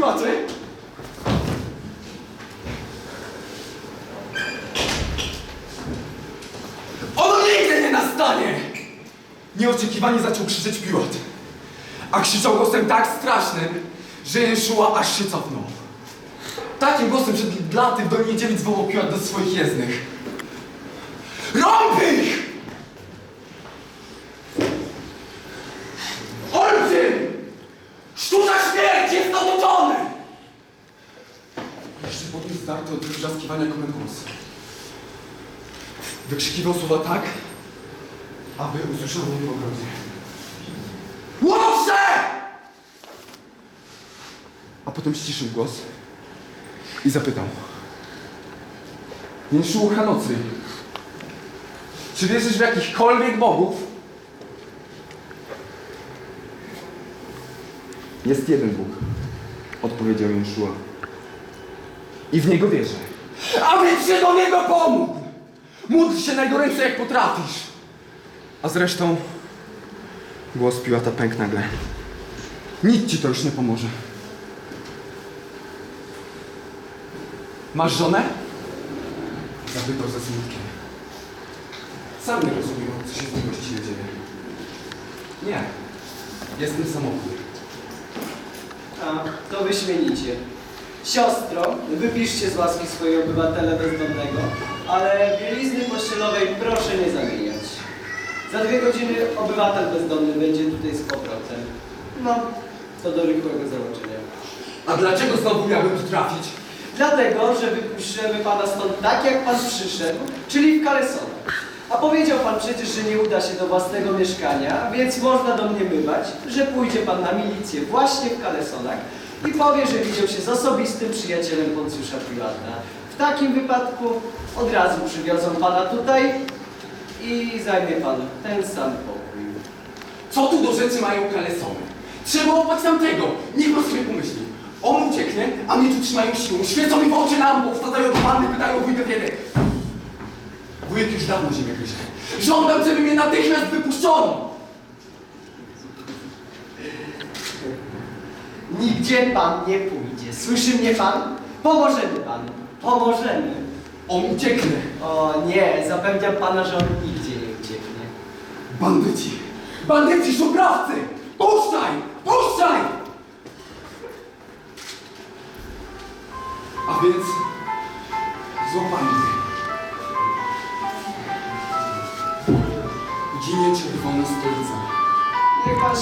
Piłaty? Ono nigdy nie nastanie! Nieoczekiwanie zaczął krzyczeć Piłat. A krzyczał głosem tak strasznym, że Jeszua aż się cofnął. Takim głosem, dla tych w Dolinie Dziewic wołał Piłat do swoich jezdnych. Zdarty od wrzaskiwania komend głos. Wykrzykiwał słowa tak, aby usłyszało mnie w ogrodzie. Łowcze! A potem ściszył głos i zapytał. Jenszu Hanocy, czy wierzysz w jakichkolwiek bogów? Jest jeden Bóg, odpowiedział Jeszua. I w Niego wierzę. A więc się do Niego pomógł! Módl się najgoręcej jak potrafisz. A zresztą głos Piłata pękł nagle. Nic ci to już nie pomoże. Masz żonę? Zapytał ze smutkiem. Sam nie rozumiem, co się z nim właściwie dzieje. Nie. Jestem samotny. A, to wyśmienicie. Siostro, wypiszcie z łaski swojego obywatela bezdomnego, ale bielizny pościelowej proszę nie zamieniać. Za dwie godziny obywatel bezdomny będzie tutaj z powrotem. No, to do rychłego założenia. A dlaczego znowu miałbym tu trafić? Dlatego, że wypuszczamy pana stąd tak, jak pan przyszedł, czyli w kalesonach. A powiedział pan przecież, że nie uda się do własnego mieszkania, więc można domniemywać, że pójdzie pan na milicję właśnie w kalesonach i powie, że widział się z osobistym przyjacielem Poncjusza Pilata. W takim wypadku od razu przywiozą pana tutaj i zajmie pan ten sam pokój. Co tu do rzeczy mają kalesony? Trzeba opłać tamtego. Niech pan sobie pomyśli. On ucieknie, a mnie tu trzymają siłą. Świecą mi w oczy lampą, wsadzają do wanny, pytają wujka kiedy. Wujek już dawno ziemię gryzie. Żądam, żeby mnie natychmiast wypuszczono. Nigdzie pan nie pójdzie. Słyszy mnie pan? Pomożemy panu. Pomożemy. On ucieknie. O nie, zapewniam pana, że on nigdzie nie ucieknie. Bandyci! Bandyci, szubrawcy! Puszczaj! Puszczaj! A więc złapali mnie. Ginie czerwona stolica.